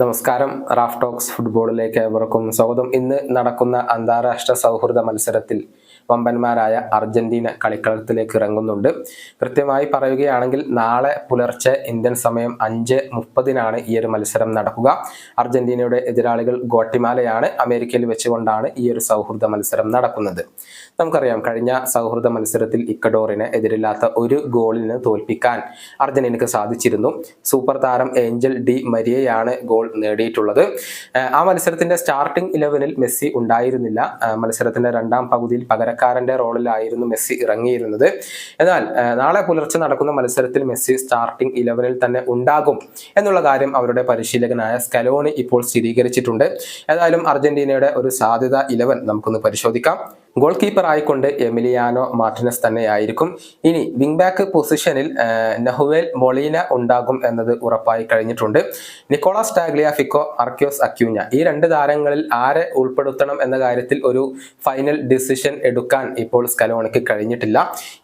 നമസ്കാരം. Raf talks ഫുട്ബോളിലേക്ക് ഏവർക്കും സ്വാഗതം. ഇന്ന് നടക്കുന്ന അന്താരാഷ്ട്ര സൗഹൃദ മത്സരത്തിൽ വമ്പന്മാരായ അർജന്റീന കളിക്കളത്തിലേക്ക് ഇറങ്ങുന്നുണ്ട്. കൃത്യമായി പറയുകയാണെങ്കിൽ നാളെ പുലർച്ചെ ഇന്ത്യൻ സമയം അഞ്ച് മുപ്പതിനാണ് ഈ ഒരു മത്സരം നടക്കുക. അർജന്റീനയുടെ എതിരാളികൾ ഗോട്ടിമാലയാണ് അമേരിക്കയിൽ വെച്ചുകൊണ്ടാണ് ഈ ഒരു സൗഹൃദ മത്സരം നടക്കുന്നത്. നമുക്കറിയാം കഴിഞ്ഞ സൗഹൃദ മത്സരത്തിൽ ഇക്കഡോറിനെ എതിരില്ലാത്ത ഒരു ഗോളിന് തോൽപ്പിക്കാൻ അർജന്റീനക്ക് സാധിച്ചിരുന്നു. സൂപ്പർ താരം ഏഞ്ചൽ ഡി മരിയയാണ് ഗോൾ നേടിയിട്ടുള്ളത്. ആ മത്സരത്തിന്റെ സ്റ്റാർട്ടിംഗ് ഇലവനിൽ മെസ്സി ഉണ്ടായിരുന്നില്ല. മത്സരത്തിന്റെ രണ്ടാം പകുതിയിൽ പകരക്കാരന്റെ റോളിലായിരുന്നു മെസ്സി ഇറങ്ങിയിരുന്നത്. എന്നാൽ നാളെ പുലർച്ചെ നടക്കുന്ന മത്സരത്തിൽ മെസ്സി സ്റ്റാർട്ടിംഗ് ഇലവനിൽ തന്നെ ഉണ്ടാകും എന്നുള്ള കാര്യം അവരുടെ പരിശീലകനായ സ്കലോണി ഇപ്പോൾ സ്ഥിരീകരിച്ചിട്ടുണ്ട്. ഏതായാലും അർജന്റീനയുടെ ഒരു സാധ്യത ഇലവൻ നമുക്കൊന്ന് പരിശോധിക്കാം. ഗോൾ കീപ്പർ ആയിക്കൊണ്ട് എമിലിയാനോ മാർട്ടിനസ് തന്നെയായിരിക്കും. ഇനി വിംഗ് ബാക്ക് പൊസിഷനിൽ നെഹുവേൽ മൊളീന ഉണ്ടാകും എന്നത് ഉറപ്പായി കഴിഞ്ഞിട്ടുണ്ട്. നിക്കോളാസ് ടാഗ്ലിയ ഫിക്കോ അർക്യോസ് അക്യൂഞ്ഞ ഈ രണ്ട് താരങ്ങളിൽ ആരെ ഉൾപ്പെടുത്തണം എന്ന കാര്യത്തിൽ ഒരു ഫൈനൽ ഡിസിഷൻ എടുക്കാൻ ഇപ്പോൾ സ്കലോണിക്ക് കഴിഞ്ഞിട്ടില്ല.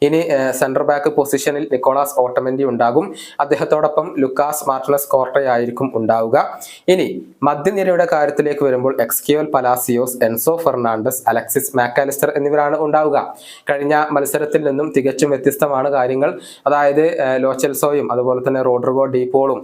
ഇനി സെൻട്രർ ബാക്ക് പൊസിഷനിൽ നിക്കോളാസ് ഓട്ടമൻഡി ഉണ്ടാകും. അദ്ദേഹത്തോടൊപ്പം ലുക്കാസ് മാർട്ടിനസ് കോർട്ടയായിരിക്കും ഉണ്ടാവുക. ഇനി മധ്യനിരയുടെ കാര്യത്തിലേക്ക് വരുമ്പോൾ Exequiel Palacios Enzo Fernandez Alexis Mac Allister എന്നിവരാണ് ഉണ്ടാവുക. കഴിഞ്ഞ മത്സരത്തിൽ നിന്നും തികച്ചും വ്യത്യസ്തമാണ് കാര്യങ്ങൾ. അതായത് ലോച്ചൽസോയും അതുപോലെ തന്നെ റോഡ്രിഗോ ഡീപോളും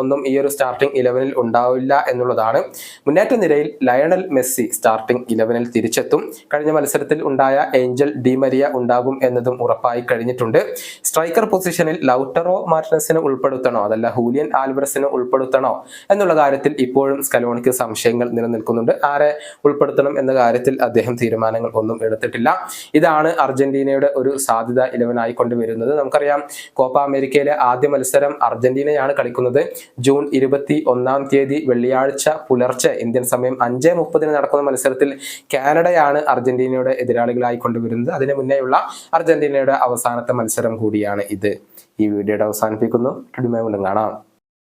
ഒന്നും ഈ ഒരു സ്റ്റാർട്ടിംഗ് ഇലവനിൽ ഉണ്ടാവില്ല എന്നുള്ളതാണ്. മുന്നേറ്റ നിരയിൽ ലയണൽ മെസ്സി സ്റ്റാർട്ടിംഗ് ഇലവനിൽ തിരിച്ചെത്തും. കഴിഞ്ഞ മത്സരത്തിൽ ഉണ്ടായ ഏഞ്ചൽ ഡിമരിയ ഉണ്ടാകും എന്നതും ഉറപ്പായി കഴിഞ്ഞിട്ടുണ്ട്. സ്ട്രൈക്കർ പൊസിഷനിൽ ലൗട്ടറോ മാർട്ടിനസിനെ ഉൾപ്പെടുത്തണോ അതല്ല ഹൂലിയൻ ആൽവറസിനെ ഉൾപ്പെടുത്തണോ എന്നുള്ള കാര്യത്തിൽ ഇപ്പോഴും സ്കലോണിക്ക് സംശയങ്ങൾ നിലനിൽക്കുന്നുണ്ട്. ആരെ ഉൾപ്പെടുത്തണം എന്ന കാര്യത്തിൽ അദ്ദേഹം തീരുമാനങ്ങൾ ഒന്നും എടുത്തിട്ടില്ല. ഇതാണ് അർജന്റീനയുടെ ഒരു സാധ്യത ഇലവനായി കൊണ്ടുവരുന്നത്. നമുക്കറിയാം കോപ്പ അമേരിക്കയിലെ ആദ്യ മത്സരം അർജന്റീനയാണ് കളിക്കുന്നത്. ജൂൺ ഇരുപത്തി ഒന്നാം തീയതി വെള്ളിയാഴ്ച പുലർച്ചെ ഇന്ത്യൻ സമയം അഞ്ച് മുപ്പതിന് നടക്കുന്ന മത്സരത്തിൽ കാനഡയാണ് അർജന്റീനയുടെ എതിരാളികളായി കൊണ്ടുവരുന്നത്. അതിന് മുന്നേയുള്ള അർജന്റീനയുടെ അവസാനത്തെ മത്സരം കൂടിയാണ് ഇത്. ഈ വീഡിയോയുടെ അവസാനിപ്പിക്കുന്നു. കാണാം.